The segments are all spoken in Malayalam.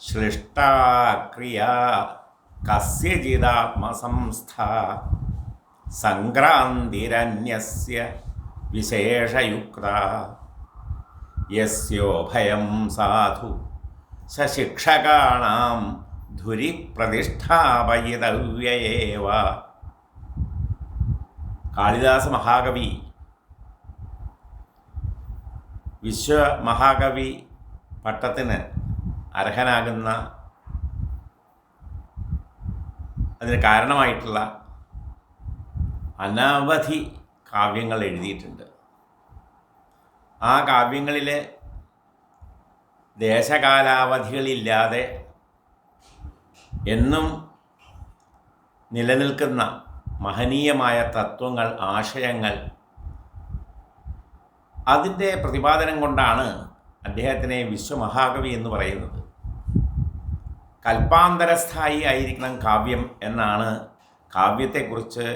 ശ്ലിഷ്ടാക്രിയ കസ്യചിതാത്മസംസ്ഥ സംക്രാന്തിരന്യസ്യ വിശേഷയുക്ത. യസ്യോഭയം സാധു സശിക്ഷകാണാം ധുരി പ്രതിഷ്ഠാപയിതവ്യയേവ കാളിദാസ മഹാകവി വിശ്വമഹാകവി പട്ടത്തിന് അർഹനാകുന്ന അതിന് കാരണമായിട്ടുള്ള അനവധി കാവ്യങ്ങൾ എഴുതിയിട്ടുണ്ട്. ആ കാവ്യങ്ങളിലെ ദേശകാലാവധികളില്ലാതെ എന്നും നിലനിൽക്കുന്ന മഹനീയമായ തത്വങ്ങൾ ആശയങ്ങൾ അതിന്റെ പ്രതിപാദനം കൊണ്ടാണ് അദ്ദേഹത്തിനെ വിശ്വമഹാകവി എന്ന് പറയുന്നത്. കൽപ്പാന്തരസ്ഥായി ആയിരിക്കണം കാവ്യം എന്നാണ് കാവ്യത്തെക്കുറിച്ച്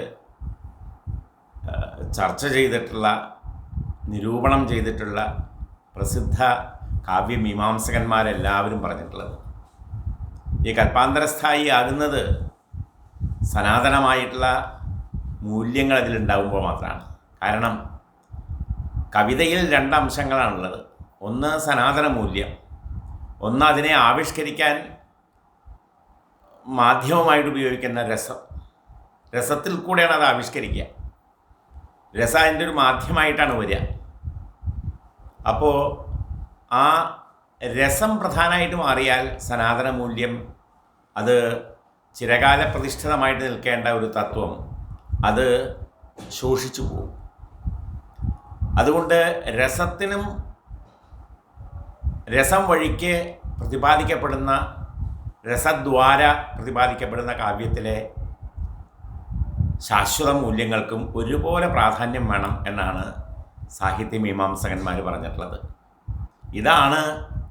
ചർച്ച ചെയ്തിട്ടുള്ള നിരൂപണം ചെയ്തിട്ടുള്ള പ്രസിദ്ധ കാവ്യമീമാംസകന്മാരെല്ലാവരും പറഞ്ഞിട്ടുള്ളത്. ഈ കൽപ്പാന്തരസ്ഥായി ആകുന്നത് സനാതനമായിട്ടുള്ള മൂല്യങ്ങൾ അതിലുണ്ടാകുമ്പോൾ മാത്രമാണ്. കാരണം കവിതയിൽ രണ്ട് അംശങ്ങളാണുള്ളത് ഒന്ന് സനാതന മൂല്യം ഒന്ന് അതിനെ ആവിഷ്കരിക്കാൻ മാധ്യമമായിട്ട് ഉപയോഗിക്കുന്ന രസം. രസത്തിൽ കൂടെയാണ് അത് ആവിഷ്കരിക്കുക. രസ അതിന്റെ ഒരു മാധ്യമമായിട്ടാണ് വരിക. അപ്പോൾ ആ രസം പ്രധാനമായിട്ട് മാറിയാൽ സനാതന മൂല്യം അത് ചിരകാല പ്രതിഷ്ഠിതമായിട്ട് നിൽക്കേണ്ട ഒരു തത്വം അത് ശോഷിച്ചു പോകും. അതുകൊണ്ട് രസത്തിനും രസം വഴിക്ക് പ്രതിപാദിക്കപ്പെടുന്ന രസദ്വാര പ്രതിപാദിക്കപ്പെടുന്ന കാവ്യത്തിലെ ശാശ്വത മൂല്യങ്ങൾക്കും ഒരുപോലെ പ്രാധാന്യം വേണം എന്നാണ് സാഹിത്യ മീമാംസകന്മാർ പറഞ്ഞിട്ടുള്ളത്. ഇതാണ്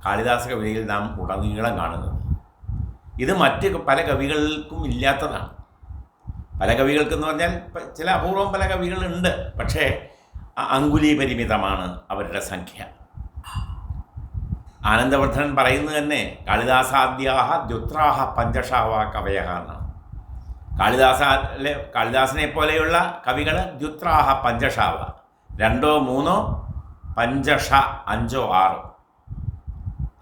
കാളിദാസ കവിതയിൽ നാം ഉടനീളം കാണുന്നത്. ഇത് മറ്റ് പല കവികൾക്കും ഇല്ലാത്തതാണ്. പല കവികൾക്കെന്ന് പറഞ്ഞാൽ ചില അപൂർവം പല കവികളുണ്ട്. പക്ഷേ അങ്കുലീപരിമിതമാണ് അങ്കുലി പരിമിതമാണ് അവരുടെ സംഖ്യ. ആനന്ദവർദ്ധനൻ പറയുന്നത് തന്നെ കാളിദാസാദ്യാഹ ദ്യുത്രാഹ പഞ്ചഷാവ കവയ എന്നാണ്. കാളിദാസ കാളിദാസനെ പോലെയുള്ള കവികൾ ദ്യുത്രാഹ പഞ്ചഷാവ. രണ്ടോ മൂന്നോ പഞ്ചഷ അഞ്ചോ ആറ്.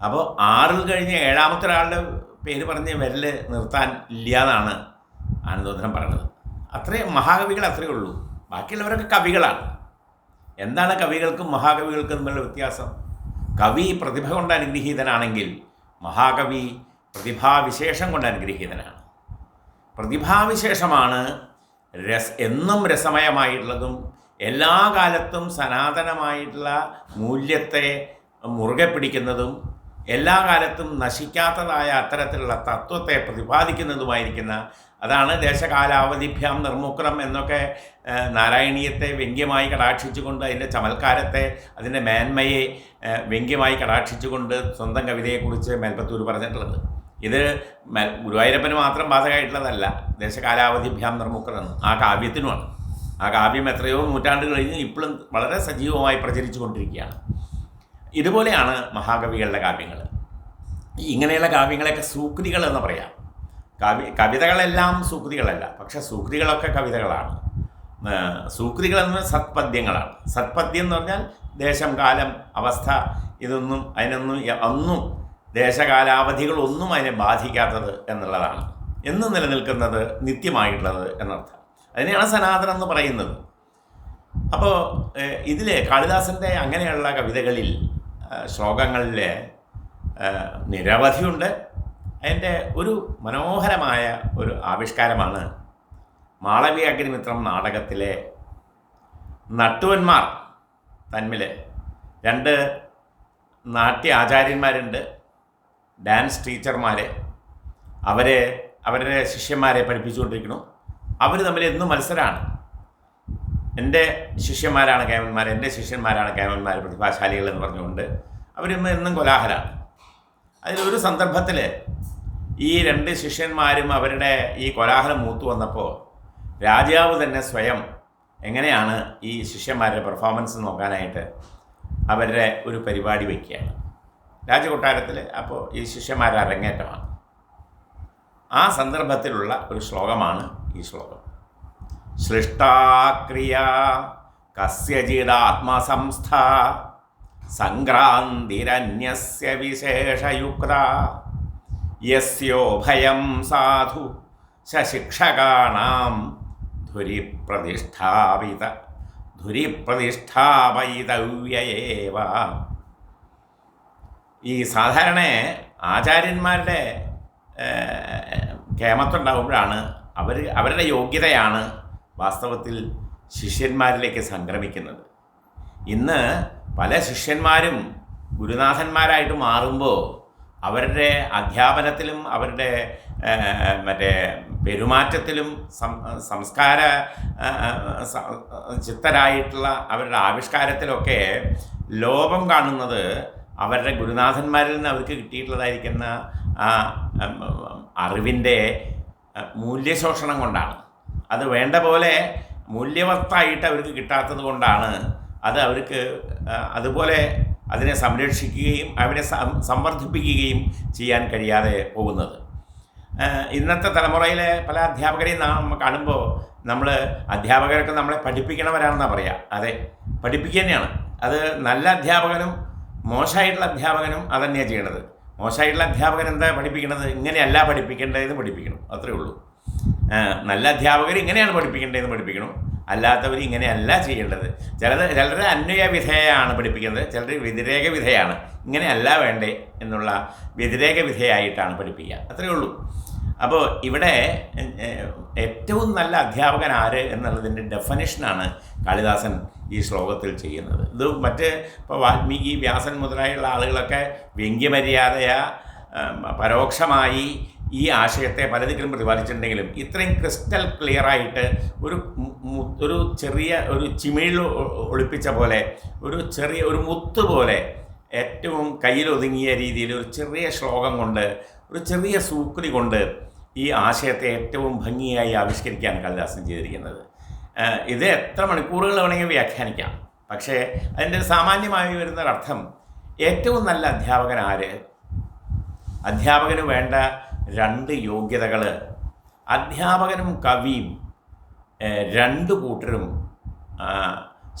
അപ്പോൾ ആറിൽ കഴിഞ്ഞ് ഏഴാമത്തെ ഒരാളുടെ പേര് പറഞ്ഞ് വിരൽ നിർത്താൻ ഇല്ല എന്നാണ് ആനന്ദോധനം പറയുന്നത്. അത്രയും മഹാകവികൾ അത്രയേ ഉള്ളൂ. ബാക്കിയുള്ളവരൊക്കെ കവികളാണ്. എന്താണ് കവികൾക്കും മഹാകവികൾക്കും തമ്മിലുള്ള വ്യത്യാസം? കവി പ്രതിഭ കൊണ്ട് അനുഗ്രഹീതനാണെങ്കിൽ മഹാകവി പ്രതിഭാവിശേഷം കൊണ്ട് അനുഗ്രഹീതനാണ്. പ്രതിഭാവിശേഷമാണ് രസ് എന്നും രസമയമായിട്ടുള്ളതും എല്ലാ കാലത്തും സനാതനമായിട്ടുള്ള മൂല്യത്തെ മുറുകെ പിടിക്കുന്നതും എല്ലാ കാലത്തും നശിക്കാത്തതായ അത്തരത്തിലുള്ള തത്വത്തെ പ്രതിപാദിക്കുന്നതുമായിരിക്കുന്ന അതാണ് ദേശകാലാവധിഭ്യാം നിർമുക്രം എന്നൊക്കെ നാരായണീയത്തെ വ്യംഗ്യമായി കടാക്ഷിച്ചുകൊണ്ട് അതിന്റെ ചമൽക്കാരത്തെ അതിന്റെ മേന്മയെ വ്യംഗ്യമായി കടാക്ഷിച്ചുകൊണ്ട് സ്വന്തം കവിതയെക്കുറിച്ച് മേൽപ്പത്തൂർ പറഞ്ഞിട്ടുള്ളത്. ഇത് ഗുരുവായൂരപ്പന് മാത്രം ബാധകമായിട്ടുള്ളതല്ല. ദേശകാലാവധിഭ്യാം നിർമുക്രം ആ കാവ്യത്തിനുമാണ്. ആ കാവ്യം എത്രയോ നൂറ്റാണ്ട് കഴിഞ്ഞ് ഇപ്പോഴും വളരെ സജീവമായി പ്രചരിച്ചു കൊണ്ടിരിക്കുകയാണ് ഇതുപോലെയാണ് മഹാകവികളുടെ കാവ്യങ്ങൾ ഇങ്ങനെയുള്ള കാവ്യങ്ങളെയൊക്കെ സൂക്തികൾ എന്ന് പറയാം. കവി കവിതകളെല്ലാം സൂക്തികളല്ല പക്ഷേ സൂക്തികളൊക്കെ കവിതകളാണ്. സൂക്തികൾ എന്ന് സത്പദ്യങ്ങളാണ്. സത്പദ്യം എന്ന് പറഞ്ഞാൽ ദേശം കാലം അവസ്ഥ ഇതൊന്നും അതിനൊന്നും ഒന്നും ദേശകാലാവധികളൊന്നും അതിനെ ബാധിക്കാത്തത് എന്നുള്ളതാണ്. എന്ന് നിലനിൽക്കുന്നത് നിത്യമായിട്ടുള്ളത് എന്നർത്ഥം. അതിനെയാണ് സനാതനം എന്ന് പറയുന്നത്. അപ്പോൾ ഇതിൽ കാളിദാസന്റെ അങ്ങനെയുള്ള കവിതകളിൽ ആ, നിരവധിയുണ്ട്. അതിന്റെ ഒരു മനോഹരമായ ഒരു ആവിഷ്കാരമാണ് മാളവി അഗ്നിമിത്രം നാടകത്തിലെ നട്ടുവന്മാർ തന്മിൽ രണ്ട് നാട്യ ആചാര്യന്മാരുണ്ട് ഡാൻസ് ടീച്ചർമാർ അവരെ അവരുടെ ശിഷ്യന്മാരെ പഠിപ്പിച്ചുകൊണ്ടിരിക്കുന്നു. അവർ തമ്മിൽ എന്നും മത്സരമാണ് എന്റെ ശിഷ്യന്മാരാണ് കേമന്മാർ എന്റെ ശിഷ്യന്മാരാണ് കേമന്മാർ പ്രതിഭാശാലികൾ എന്ന് പറഞ്ഞുകൊണ്ട് അവരിന്ന് എന്നും കൊലാഹലാണ് അതിലൊരു സന്ദർഭത്തിൽ ഈ രണ്ട് ശിഷ്യന്മാരും അവരുടെ ഈ കൊലാഹലം മൂത്തു വന്നപ്പോൾ രാജാവ് തന്നെ സ്വയം എങ്ങനെയാണ് ഈ ശിഷ്യന്മാരുടെ പെർഫോമൻസ് നോക്കാനായിട്ട് അവരുടെ ഒരു പരിപാടി വയ്ക്കുകയാണ് രാജകൊട്ടാരത്തിൽ അപ്പോൾ ഈ ശിഷ്യന്മാരുടെ അരങ്ങേറ്റമാണ്. ആ സന്ദർഭത്തിലുള്ള ഒരു ശ്ലോകമാണ് ഈ ശ്ലോകം. സൃഷ്ടാക്രിയ കസ്യചിദാത്മസംസ്ഥ സംക്രാന്തിരന്യസ്യ വിശേഷയുക്ത. യസ്യോഭയം സാധു ശിക്ഷകാണാം ധുരിപ്രതിഷ്ഠാപിത ധുരിപ്രതിഷ്ഠാപയിതവ്യയേവ ഈ സാധാരണ ആചാര്യന്മാരുടെ ക്ഷേമത്തുണ്ടാവുമ്പോഴാണ് അവർ അവരുടെ യോഗ്യതയാണ് വാസ്തവത്തിൽ ശിഷ്യന്മാരിലേക്ക് സംക്രമിക്കുന്നത്. ഇന്ന് പല ശിഷ്യന്മാരും ഗുരുനാഥന്മാരായിട്ട് മാറുമ്പോൾ അവരുടെ അധ്യാപനത്തിലും അവരുടെ മറ്റേ പെരുമാറ്റത്തിലും സംസ്കാര ചിത്തരായിട്ടുള്ള അവരുടെ ആവിഷ്കാരത്തിലൊക്കെ ലോപം കാണുന്നത് അവരുടെ ഗുരുനാഥന്മാരിൽ നിന്ന് അവർക്ക് കിട്ടിയിട്ടുള്ളതായിരിക്കുന്ന ആ അറിവിന്റെ മൂല്യശോഷണം കൊണ്ടാണ്. അത് വേണ്ട പോലെ മൂല്യവത്തായിട്ട് അവർക്ക് കിട്ടാത്തത് കൊണ്ടാണ് അത് അവർക്ക് അതുപോലെ അതിനെ സംരക്ഷിക്കുകയും അവരെ സംവർദ്ധിപ്പിക്കുകയും ചെയ്യാൻ കഴിയാതെ പോകുന്നത്. ഇന്നത്തെ തലമുറയിലെ പല അധ്യാപകരെയും നാം കാണുമ്പോൾ നമ്മൾ അധ്യാപകരൊക്കെ നമ്മളെ പഠിപ്പിക്കണവരാണെന്നാണ് പറയുക അതെ പഠിപ്പിക്കുക തന്നെയാണ്. അത് നല്ല അധ്യാപകനും മോശമായിട്ടുള്ള അധ്യാപകനും അതന്നെയാണ് ചെയ്യണത്. മോശമായിട്ടുള്ള അധ്യാപകൻ എന്താ പഠിപ്പിക്കുന്നത് ഇങ്ങനെയല്ല പഠിപ്പിക്കേണ്ടതെന്ന് പഠിപ്പിക്കണം. അത്രേ ഉള്ളൂ. നല്ല അധ്യാപകർ ഇങ്ങനെയാണ് പഠിപ്പിക്കേണ്ടതെന്ന് പഠിപ്പിക്കണം. അല്ലാത്തവർ ഇങ്ങനെയല്ല ചെയ്യേണ്ടത്. ചിലത് ചിലർ അന്വയ വിധേയാണ് പഠിപ്പിക്കുന്നത് ചിലർ വ്യതിരേക വിധേയാണ്. ഇങ്ങനെയല്ല വേണ്ടേ എന്നുള്ള വ്യതിരേക വിധേയായിട്ടാണ് പഠിപ്പിക്കുക. അത്രയേ ഉള്ളൂ. അപ്പോൾ ഇവിടെ ഏറ്റവും നല്ല അധ്യാപകൻ ആര് എന്നുള്ളതിന്റെ ഡെഫനിഷനാണ് കാളിദാസൻ ഈ ശ്ലോകത്തിൽ ചെയ്യുന്നത്. ഇത് മറ്റ് ഇപ്പോൾ വാൽമീകി വ്യാസൻ മുതലായുള്ള ആളുകളൊക്കെ വ്യംഗ്യമര്യാദയ പരോക്ഷമായി ഈ ആശയത്തെ പലതിലും പ്രതിപാദിച്ചിട്ടുണ്ടെങ്കിലും ഇത്രയും ക്രിസ്റ്റൽ ക്ലിയർ ആയിട്ട് ഒരു ഒരു ചെറിയ ഒരു ചിമിഴിൽ ഒളിപ്പിച്ച പോലെ ഒരു ചെറിയ ഒരു മുത്ത് പോലെ ഏറ്റവും കയ്യിലൊതുങ്ങിയ രീതിയിൽ ഒരു ചെറിയ ശ്ലോകം കൊണ്ട് ഒരു ചെറിയ സൂക്രി കൊണ്ട് ഈ ആശയത്തെ ഏറ്റവും ഭംഗിയായി ആവിഷ്കരിക്കാൻ കാളിദാസൻ ചെയ്തിരിക്കുന്നത്. ഇത് എത്ര മണിക്കൂറുകൾ വേണമെങ്കിൽ വ്യാഖ്യാനിക്കാം. പക്ഷേ അതിന്റെ സാമാന്യമായി വരുന്നൊരർത്ഥം ഏറ്റവും നല്ല അധ്യാപകൻ ആര്? അധ്യാപകന് വേണ്ട രണ്ട് യോഗ്യതകൾ അധ്യാപകനും കവിയും രണ്ട് കൂട്ടരും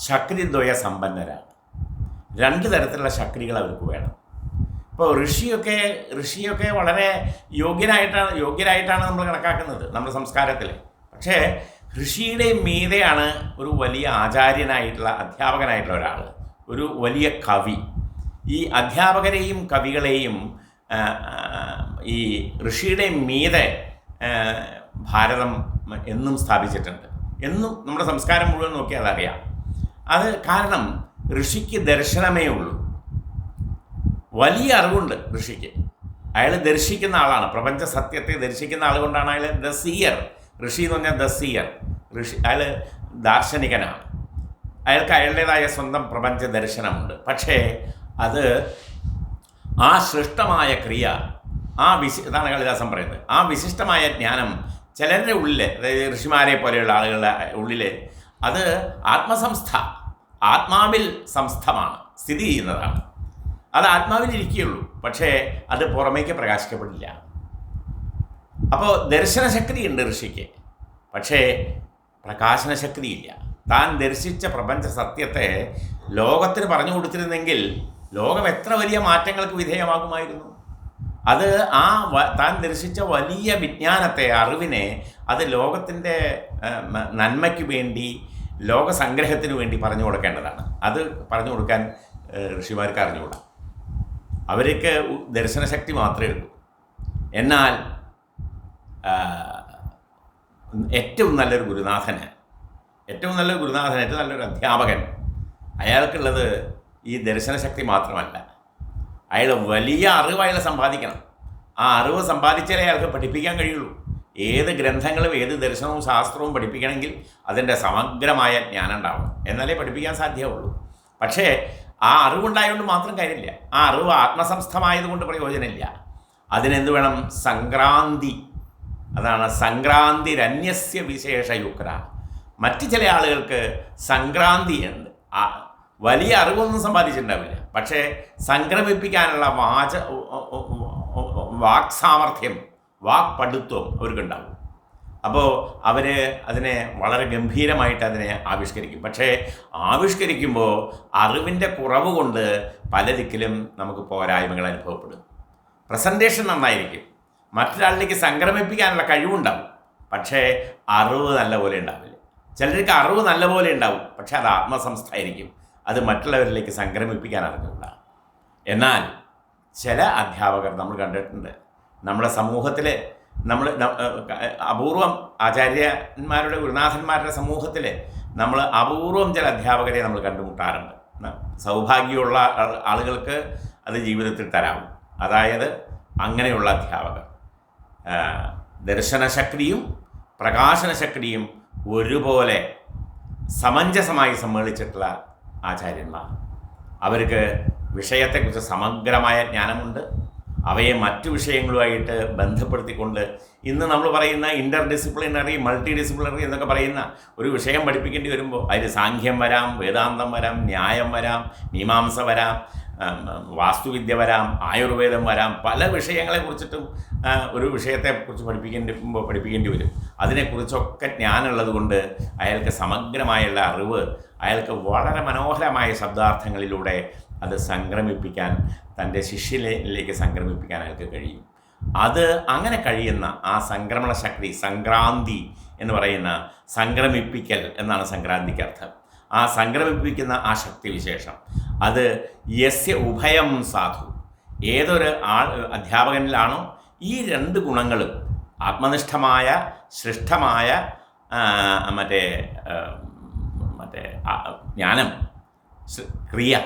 ശക്തിദ്വയ സമ്പന്നരാണ്. രണ്ട് തരത്തിലുള്ള ശക്തികൾ അവർക്ക് വേണം. ഇപ്പോൾ ഋഷിയൊക്കെ ഋഷിയൊക്കെ വളരെ യോഗ്യനായിട്ടാണ് യോഗ്യരായിട്ടാണ് നമ്മൾ കണക്കാക്കുന്നത് നമ്മുടെ സംസ്കാരത്തിൽ പക്ഷേ ഋഷിയുടെ മീതെയാണ് ഒരു വലിയ ആചാര്യനായിട്ടുള്ള അധ്യാപകനായിട്ടുള്ള ഒരാൾ ഒരു വലിയ കവി. ഈ അധ്യാപകരെയും കവികളെയും ഈ ഋഷിയുടെ മീതെ ഭാരതം എന്നും സ്ഥാപിച്ചിട്ടുണ്ട്. എന്നും നമ്മുടെ സംസ്കാരം മുഴുവൻ നോക്കിയാൽ അതറിയാം. അത് കാരണം ഋഷിക്ക് ദർശനമേ ഉള്ളൂ. വലിയ അറിവുണ്ട് ഋഷിക്ക്. അയാൾ ദർശിക്കുന്ന ആളാണ്. പ്രപഞ്ച സത്യത്തെ ദർശിക്കുന്ന ആളുകൊണ്ടാണ് അയാൾ ദ സിയർ. ഋഷി എന്ന് പറഞ്ഞാൽ ദ സിയർ. ഋഷി അയാൾ ദാർശനികനാണ്. അയാൾക്ക് അയാളുടേതായ സ്വന്തം പ്രപഞ്ച ദർശനമുണ്ട്. പക്ഷേ അത് ആ സൃഷ്ടമായ ക്രിയ ആ വിശി ഇതാണ് കാളിദാസൻ പറയുന്നത്. ആ വിശിഷ്ടമായ ജ്ഞാനം ചിലരുടെ ഉള്ളിൽ അതായത് ഋഷിമാരെ പോലെയുള്ള ആളുകളുടെ ഉള്ളിൽ അത് ആത്മസംസ്ഥ ആത്മാവിൽ സംസ്ഥമാണ് സ്ഥിതി ചെയ്യുന്നതാണ്. അത് ആത്മാവിൽ ഇരിക്കുകയുള്ളൂ പക്ഷേ അത് പുറമേക്ക് പ്രകാശിക്കപ്പെടില്ല. അപ്പോൾ ദർശനശക്തിയുണ്ട് ഋഷിക്ക് പക്ഷേ പ്രകാശന ശക്തിയില്ല താൻ ദർശിച്ച പ്രപഞ്ച സത്യത്തെ ലോകത്തിന് പറഞ്ഞു കൊടുത്തിരുന്നെങ്കിൽ ലോകം എത്ര വലിയ മാറ്റങ്ങൾക്ക് വിധേയമാകുമായിരുന്നു? അത് ആ താൻ ദർശിച്ച വലിയ വിജ്ഞാനത്തെ അറിവിനെ അത് ലോകത്തിന്റെ നന്മയ്ക്ക് വേണ്ടി ലോകസംഗ്രഹത്തിന് വേണ്ടി പറഞ്ഞു കൊടുക്കേണ്ടതാണ്. അത് പറഞ്ഞു കൊടുക്കാൻ ഋഷിമാർക്ക് അറിഞ്ഞുകൂടാ. അവർക്ക് ദർശനശക്തി മാത്രമേ ഉള്ളൂ. എന്നാൽ ഏറ്റവും നല്ലൊരു ഗുരുനാഥന് ഏറ്റവും നല്ലൊരു ഗുരുനാഥൻ ഏറ്റവും നല്ലൊരു അധ്യാപകൻ അയാൾക്കുള്ളത് ഈ ദർശനശക്തി മാത്രമല്ല. അയാൾ വലിയ അറിവ് അയാൾ സമ്പാദിക്കണം. ആ അറിവ് സമ്പാദിച്ചാലേ അയാൾക്ക് പഠിപ്പിക്കാൻ കഴിയുള്ളൂ. ഏത് ഗ്രന്ഥങ്ങളും ഏത് ദർശനവും ശാസ്ത്രവും പഠിപ്പിക്കണമെങ്കിൽ അതിന്റെ സമഗ്രമായ ജ്ഞാനം ഉണ്ടാവും എന്നാലേ പഠിപ്പിക്കാൻ സാധ്യമുള്ളൂ പക്ഷേ ആ അറിവുണ്ടായതുകൊണ്ട് മാത്രം കാര്യമില്ല. ആ അറിവ് ആത്മസംസ്ഥമായതുകൊണ്ട് പ്രയോജനമില്ല. അതിനെന്ത് വേണം? സംക്രാന്തി. അതാണ് സംക്രാന്തി രന്യസ്യ വിശേഷയുക്ര മറ്റ് ചില ആളുകൾക്ക് സംക്രാന്തിയുണ്ട്. വലിയ അറിവൊന്നും സമ്പാദിച്ചിട്ടുണ്ടാവില്ല. പക്ഷേ സംക്രമിപ്പിക്കാനുള്ള വാച വാക് സാമർഥ്യം വാക് പടുത്വം അവർക്കുണ്ടാവും. അപ്പോൾ അവർ അതിനെ വളരെ ഗംഭീരമായിട്ട് അതിനെ ആവിഷ്കരിക്കും. പക്ഷേ ആവിഷ്കരിക്കുമ്പോൾ അറിവിന്റെ കുറവ് കൊണ്ട് പല ദിക്കിലും നമുക്ക് പോരായ്മകൾ അനുഭവപ്പെടും. പ്രസന്റേഷൻ നന്നായിരിക്കും. മറ്റൊരാളിലേക്ക് സംക്രമിപ്പിക്കാനുള്ള കഴിവുണ്ടാവും. പക്ഷേ അറിവ് നല്ലപോലെ ഉണ്ടാവില്ല. ചിലർക്ക് അറിവ് നല്ലപോലെ ഉണ്ടാവും. പക്ഷേ അത് ആത്മസംസ്ഥായിരിക്കും അത് മറ്റുള്ളവരിലേക്ക് സംക്രമിപ്പിക്കാൻ അറിഞ്ഞില്ല എന്നാൽ ചില അധ്യാപകർ നമ്മൾ കണ്ടിട്ടുണ്ട്. നമ്മുടെ സമൂഹത്തിൽ നമ്മൾ അപൂർവം ആചാര്യന്മാരുടെ ഗുരുനാഥന്മാരുടെ സമൂഹത്തിൽ നമ്മൾ അപൂർവം ചില അധ്യാപകരെ നമ്മൾ കണ്ടുമുട്ടാറുണ്ട്. സൗഭാഗ്യമുള്ള ആളുകൾക്ക് അത് ജീവിതത്തിൽ തരാം. അതായത് അങ്ങനെയുള്ള അധ്യാപകർ. ദർശനശക്തിയും പ്രകാശനശക്തിയും ഒരുപോലെ സമഞ്ജസമായി സമ്മേളിച്ചിട്ടുള്ള ആചാര്യന്മാർ. അവർക്ക് വിഷയത്തെക്കുറിച്ച് സമഗ്രമായ ജ്ഞാനമുണ്ട്. അവയെ മറ്റു വിഷയങ്ങളുമായിട്ട് ബന്ധപ്പെടുത്തിക്കൊണ്ട് ഇന്ന് നമ്മൾ പറയുന്ന ഇന്റർ ഡിസിപ്ലിനറി മൾട്ടി ഡിസിപ്ലിനറി എന്നൊക്കെ പറയുന്ന ഒരു വിഷയം പഠിപ്പിക്കേണ്ടി വരുമ്പോൾ അതിൽ സാഖ്യം വരാം വേദാന്തം വരാം ന്യായം വരാം മീമാംസ വരാം. വാസ്തുവിദ്യ വരാം ആയുർവേദം വരാം പല വിഷയങ്ങളെ കുറിച്ചിട്ടും ഒരു വിഷയത്തെക്കുറിച്ച് പഠിപ്പിക്കേണ്ടി പഠിപ്പിക്കേണ്ടി വരും. അതിനെക്കുറിച്ചൊക്കെ ജ്ഞാനമുള്ളത് കൊണ്ട് അയാൾക്ക് സമഗ്രമായുള്ള അറിവ് അയാൾക്ക് വളരെ മനോഹരമായ ശബ്ദാർത്ഥങ്ങളിലൂടെ അത് സംക്രമിപ്പിക്കാൻ തന്റെ ശിഷ്യനിലേക്ക് സംക്രമിപ്പിക്കാൻ അയാൾക്ക് കഴിയും. അത് അങ്ങനെ കഴിയുന്ന ആ സംക്രമണ ശക്തി സംക്രാന്തി എന്ന് പറയുന്ന സംക്രമിപ്പിക്കൽ എന്നാണ് സംക്രാന്തിക്ക് അർത്ഥം. ആ സംക്രമിപ്പിക്കുന്ന ആ ശക്തിവിശേഷം. അത് യസ്യ ഉഭയം സാധു. ഏതൊരു ആൾ അധ്യാപകനിലാണോ ഈ രണ്ട് ഗുണങ്ങളും ആത്മനിഷ്ഠമായ ശ്രേഷ്ഠമായ മറ്റേ മറ്റേ ജ്ഞാനം ക്രിയ.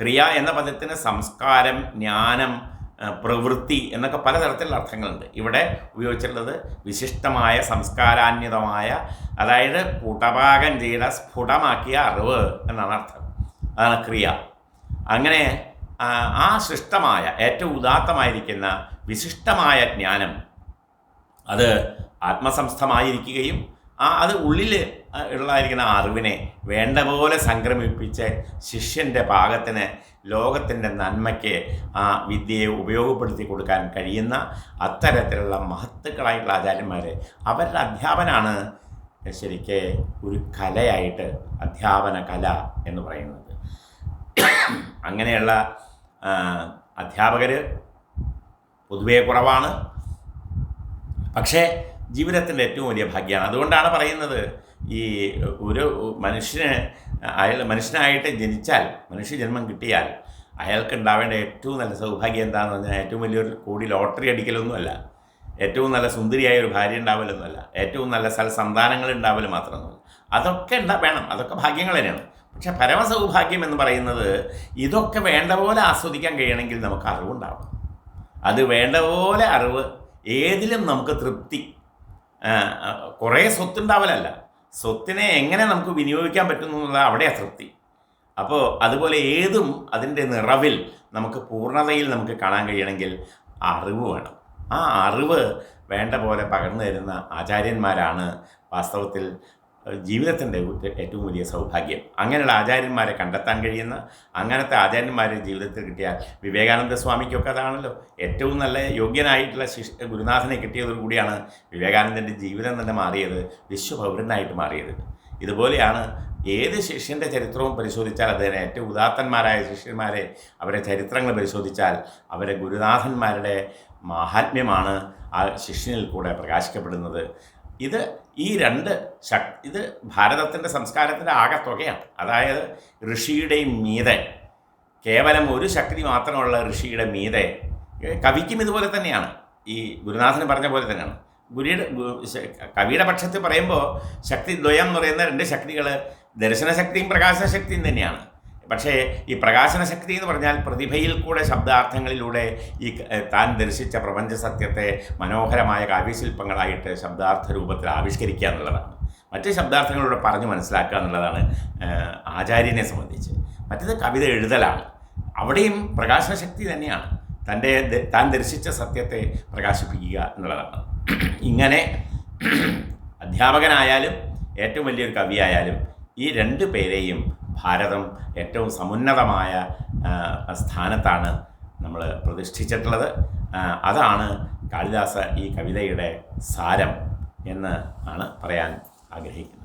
ക്രിയ എന്ന പദത്തിന് സംസ്കാരം ജ്ഞാനം പ്രവൃത്തി എന്നൊക്കെ പലതരത്തിലുള്ള അർത്ഥങ്ങളുണ്ട്. ഇവിടെ ഉപയോഗിച്ചിട്ടുള്ളത് വിശിഷ്ടമായ സംസ്കാരാന്യതമായ അതായത് പുടപാകം ചെയ്ത സ്ഫുടമാക്കിയ അറിവ് എന്നാണ് അർത്ഥം. അതാണ് ക്രിയ. അങ്ങനെ ആ, സൃഷ്ടമായ ഏറ്റവും ഉദാത്തമായിരിക്കുന്ന വിശിഷ്ടമായ ജ്ഞാനം അത് ആത്മസംസ്ഥമായിരിക്കുകയും ആ അത് ഉള്ളിൽ ഉള്ളതായിരിക്കുന്ന അറിവിനെ. വേണ്ട പോലെ സംക്രമിപ്പിച്ച് ശിഷ്യന്റെ പാകത്തിന് ലോകത്തിന്റെ നന്മയ്ക്ക് ആ വിദ്യയെ ഉപയോഗപ്പെടുത്തി കൊടുക്കാൻ കഴിയുന്ന അത്തരത്തിലുള്ള മഹത്തുക്കളായിട്ടുള്ള ആചാര്യന്മാർ അവരുടെ അധ്യാപനാണ് ശരിക്ക് ഒരു കലയായിട്ട് അധ്യാപന കല എന്ന് പറയുന്നത്. അങ്ങനെയുള്ള അധ്യാപകർ പൊതുവേ കുറവാണ്. പക്ഷേ ജീവിതത്തിന്റെ ഏറ്റവും വലിയ ഭാഗ്യമാണ്. അതുകൊണ്ടാണ് പറയുന്നത് ഈ ഒരു മനുഷ്യന് അയാൾ മനുഷ്യനായിട്ട് ജനിച്ചാൽ മനുഷ്യ ജന്മം കിട്ടിയാൽ അയാൾക്ക് ഉണ്ടാവേണ്ട ഏറ്റവും നല്ല സൗഭാഗ്യം എന്താണെന്ന് പറഞ്ഞാൽ ഏറ്റവും വലിയൊരു കൂടി ലോട്ടറി അടിക്കലൊന്നുമല്ല. ഏറ്റവും നല്ല സുന്ദരിയായ ഒരു ഭാര്യ ഉണ്ടാവലൊന്നുമല്ല. ഏറ്റവും നല്ല സ്ഥല സന്താനങ്ങൾ ഉണ്ടാവൽ മാത്രമൊന്നുമല്ല. അതൊക്കെ ഉണ്ടാ വേണം. അതൊക്കെ ഭാഗ്യങ്ങൾ തന്നെയാണ്. പക്ഷേ പരമസൗഭാഗ്യം എന്ന് പറയുന്നത് ഇതൊക്കെ വേണ്ട പോലെ ആസ്വദിക്കാൻ കഴിയണമെങ്കിൽ നമുക്ക് അറിവുണ്ടാവണം. അത് വേണ്ട പോലെ അറിവ് ഏതിലും നമുക്ക് തൃപ്തി കുറേ സ്വത്തുണ്ടാവലല്ല. സ്വത്തിനെ എങ്ങനെ നമുക്ക് വിനിയോഗിക്കാൻ പറ്റുന്നു എന്നുള്ളത് അവിടെയാണ് തൃപ്തി അപ്പോൾ അതുപോലെ ഏതും അതിന്റെ നിറവിൽ നമുക്ക് പൂർണതയിൽ നമുക്ക് കാണാൻ കഴിയണമെങ്കിൽ അറിവ് വേണം. ആ അറിവ് വേണ്ട പോലെ പകർന്നു തരുന്ന ആചാര്യന്മാരാണ് വാസ്തവത്തിൽ ജീവിതത്തിന്റെ ഏറ്റവും വലിയ സൗഭാഗ്യം. അങ്ങനെയുള്ള ആചാര്യന്മാരെ കണ്ടെത്താൻ കഴിയുന്ന അങ്ങനത്തെ ആചാര്യന്മാരെ ജീവിതത്തിൽ കിട്ടിയാൽ വിവേകാനന്ദ സ്വാമിക്കൊക്കെ അതാണല്ലോ ഏറ്റവും നല്ല യോഗ്യനായിട്ടുള്ള ശിഷ് ഗുരുനാഥനെ കിട്ടിയതോടുകൂടിയാണ് വിവേകാനന്ദന്റെ ജീവിതം തന്നെ മാറിയത് വിശ്വപൗരനായിട്ട് മാറിയത്. ഇതുപോലെയാണ് ഏത് ശിഷ്യന്റെ ചരിത്രവും പരിശോധിച്ചാൽ അദ്ദേഹം ഏറ്റവും ഉദാത്തന്മാരായ ശിഷ്യന്മാരെ അവരെ ചരിത്രങ്ങൾ പരിശോധിച്ചാൽ അവരെ ഗുരുനാഥന്മാരുടെ മാഹാത്മ്യമാണ് ആ ശിഷ്യനിൽ കൂടെ പ്രകാശിക്കപ്പെടുന്നത്. ഇത് ഈ രണ്ട് ശക് ഇത് ഭാരതത്തിന്റെ സംസ്കാരത്തിന്റെ ആകത്തുകയാണ് അതായത് ഋഷിയുടെയും മീതെ കേവലം ഒരു ശക്തി മാത്രമുള്ള ഋഷിയുടെ മീതെ കവിക്കും ഇതുപോലെ തന്നെയാണ്. ഈ ഗുരുനാഥന് പറഞ്ഞ പോലെ തന്നെയാണ്. ഗുരിയുടെ കവിയുടെ പക്ഷത്ത് പറയുമ്പോൾ ശക്തി ദ്വയം എന്ന് പറയുന്ന രണ്ട് ശക്തികൾ ദർശനശക്തിയും പ്രകാശശക്തിയും തന്നെയാണ്. പക്ഷേ ഈ പ്രകാശന ശക്തി എന്ന് പറഞ്ഞാൽ പ്രതിഭയിൽ കൂടെ ശബ്ദാർത്ഥങ്ങളിലൂടെ ഈ താൻ ദർശിച്ച പ്രപഞ്ച സത്യത്തെ മനോഹരമായ കാവ്യശില്പങ്ങളായിട്ട് ശബ്ദാർത്ഥ രൂപത്തിൽ ആവിഷ്കരിക്കുക എന്നുള്ളതാണ്. മറ്റ് ശബ്ദാർത്ഥങ്ങളിലൂടെ പറഞ്ഞു മനസ്സിലാക്കുക എന്നുള്ളതാണ് ആചാര്യനെ സംബന്ധിച്ച്. മറ്റത് കവിത എഴുതലാണ്. അവിടെയും പ്രകാശന ശക്തി തന്നെയാണ്. തന്റെ താൻ ദർശിച്ച സത്യത്തെ പ്രകാശിപ്പിക്കുക എന്നുള്ളതാണ്. ഇങ്ങനെ അധ്യാപകനായാലും ഏറ്റവും വലിയൊരു കവിയായാലും ഈ രണ്ട് പേരെയും ഭാരതം ഏറ്റവും സമുന്നതമായ സ്ഥാനത്താണ് നമ്മൾ പ്രതിഷ്ഠിച്ചിട്ടുള്ളത്. അതാണ് കാളിദാസ ഈ കവിതയുടെ സാരം എന്ന് ആണ് പറയാൻ ആഗ്രഹിക്കുന്നത്.